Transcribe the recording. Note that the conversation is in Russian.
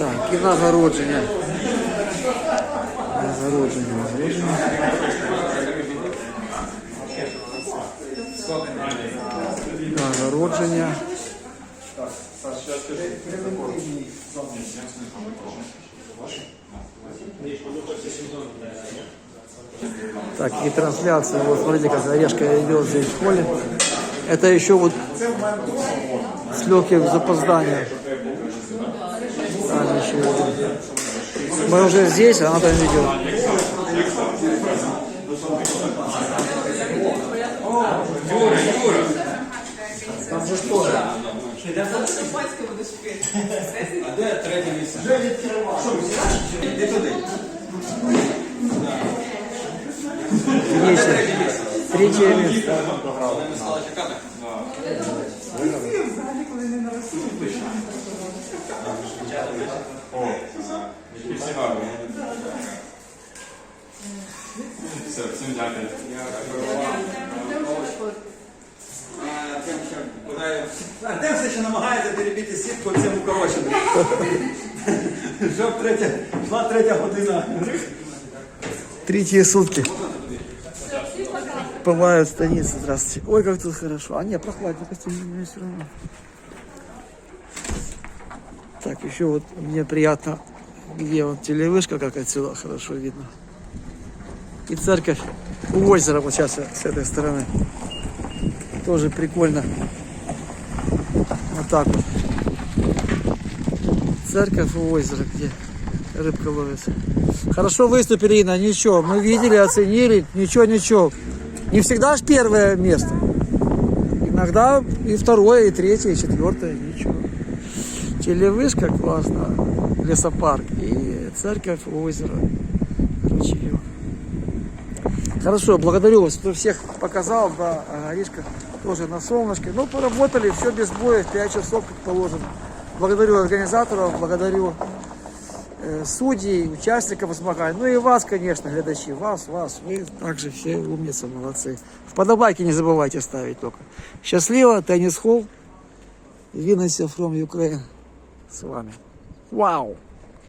Так, і нагородження. Нагородження, нагородження. Нагородження. Так, и трансляция, вот смотрите, как Орешка идет здесь в холле. Это еще вот с легким запозданием. Аня еще идет. Мы уже здесь, а она там идет. Там же тоже. А де третє місце? Іди туди. Третье, третье место. Вона не О, всі гарно. Все, всім дякую. Артем все ще намагається перебити сітку цьому коротшому. Щоб третя, йшла третя година. Третьи сутки. Бывают станицы, здравствуйте. Ой, как тут хорошо. А нет, прохладненько, тем не менее, все равно. Так, еще вот мне приятно, где вот телевышка, как отсюда хорошо видно. И церковь у озера, вот сейчас я с этой стороны. Тоже прикольно. Вот так вот. Церковь у озера, где рыбка ловится. Хорошо выступили, Инна, ничего. Мы видели, оценили, ничего, ничего. Не всегда ж первое место. Иногда и второе, и третье, и четвертое, ничего. Телевышка классно, лесопарк и церковь у озера ручеек. Хорошо, благодарю вас, кто всех показал, да, а Аришка тоже на солнышке. Ну, поработали, все без боя, 5 часов, как положено. Благодарю организаторов, благодарю э, судей, участников змагань. Ну и вас, конечно, глядачи, вас, вас. Вы также все умницы, молодцы. Вподобайки не забывайте ставить только. Счастливо, теннис холл, Виннесе from Ukraine Suave. Uau!